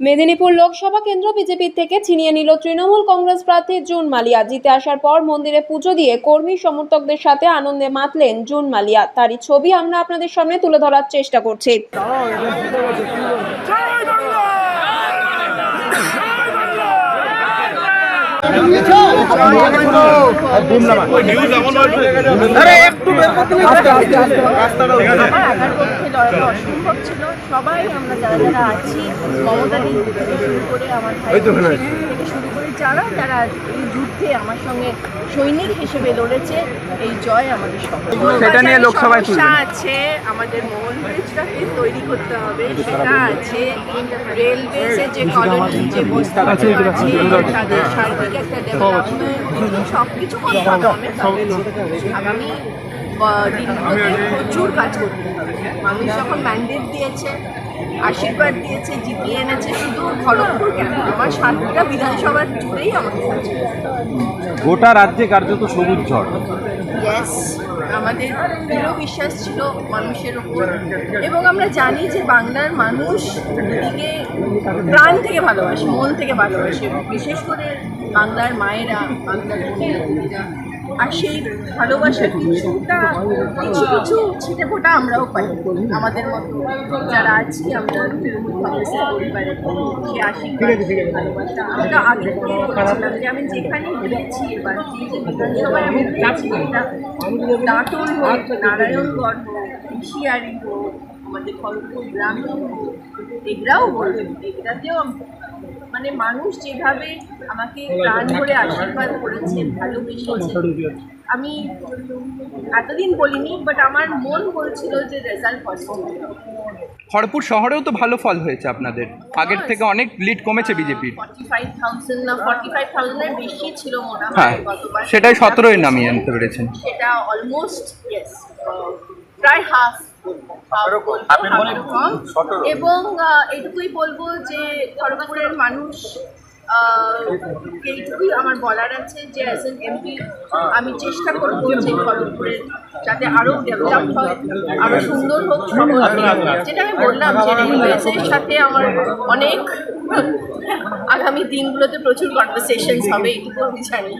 মেদিনীপুর লোকসভা কেন্দ্র বিজেপির থেকে ছিনিয়ে নিল তৃণমূল কংগ্রেস প্রার্থী জুন মালিয়া। জিতে আসার পর মন্দিরে পুজো দিয়ে কর্মী সমর্থকদের সাথে আনন্দে মাতলেন জুন মালিয়া। তারই ছবি আমরা আপনাদের সামনে তুলে ধরার চেষ্টা করছি। অসম্ভব ছিল সবাই আমরা যারা যারা আছি মমতা দি থেকে শুরু করে আমার ভাই যারা যারা এই যুদ্ধে আমার সঙ্গে সৈনিক হিসেবে লড়েছে এই জয় আমাদের সবার সেটা নিয়ে লোকসভায় আছে আমাদের মোহন ব্রিজটাকে তৈরি করতে হবে সেটা আছে রেলওয়েজের যে কলোনি যে বস্তুগুলো আছে তাদের সার্বিক একটা ডেভেলপমেন্ট সব কিছু করতে হবে আমি আগামী প্রচুর কাজ করতে হবে। মানুষ যখন ম্যান্ডেট দিয়েছে আশীর্বাদ দিয়েছে জিতিয়ে এনেছে শুধু খড়গপুর কেন? আমার সাতটা বিধানসভার জুড়েই আমাকে কাজ গোটা রাজ্যে কার্যত সবুজ ঝড়। ইয়েস আমাদের দৃঢ় বিশ্বাস ছিল মানুষের উপর। এবং আমরা জানি যে বাংলার মানুষ দিদিকে প্রাণ থেকে ভালোবাসে মন থেকে ভালোবাসে। বিশেষ করে বাংলার মায়েরা বাংলার বোনেরা আর সেই ভালোবাসার কিছুটা কিছু কিছু ছিটে ফোটা আমরাও পাই। আমাদের মতো যারা আছি আমরা তৃণমূল কংগ্রেসের পরিবারে সে আশীর্বাদ ভালোবাসা আমরা আগে থেকে বলেছিলাম যে আমি যেখানে গিয়েছি এবার বিধানসভায় আমি গিয়েছি এটা দাঁতন হোক নারায়ণগড় হোক হুঁশিয়ারি হোক আমাদের খড়গপুর গ্রামে হোক এগুলাও বলবে এগুলাতেও আমি- মানে মানুষ যেভাবে আমাকে প্রাণ ভরে আশীর্বাদ করেছে ভালোবেসেছে আমি এতদিন বলিনি বাট আমার মন বলছিল যে রেজাল্ট পজিটিভ খড়পুর শহরেও তো ভালো ফল হয়েছে আপনাদের। আগের থেকে অনেক লিড কমেছে বিজেপির। মনে হয় হ্যাঁ সেটাই সতেরোই নামিয়ে আনতে পেরেছেন। সেটা অলমোস্ট প্রায় হাফ এবং আহ, এটুকুই বলব যে খড়গপুরের মানুষ এইটুকুই আমার বলার আছে যে অ্যাজ এন এমপি আমি চেষ্টা করব যে খড়গপুরের যাতে আরও ডেভেলপ হয় আরও সুন্দর হোক যেটা আমি বললাম যে রেলওয়েজের সাথে আমার অনেক আগামী দিনগুলোতে প্রচুর কনভারসেশনস হবে এটুকু আমি জানি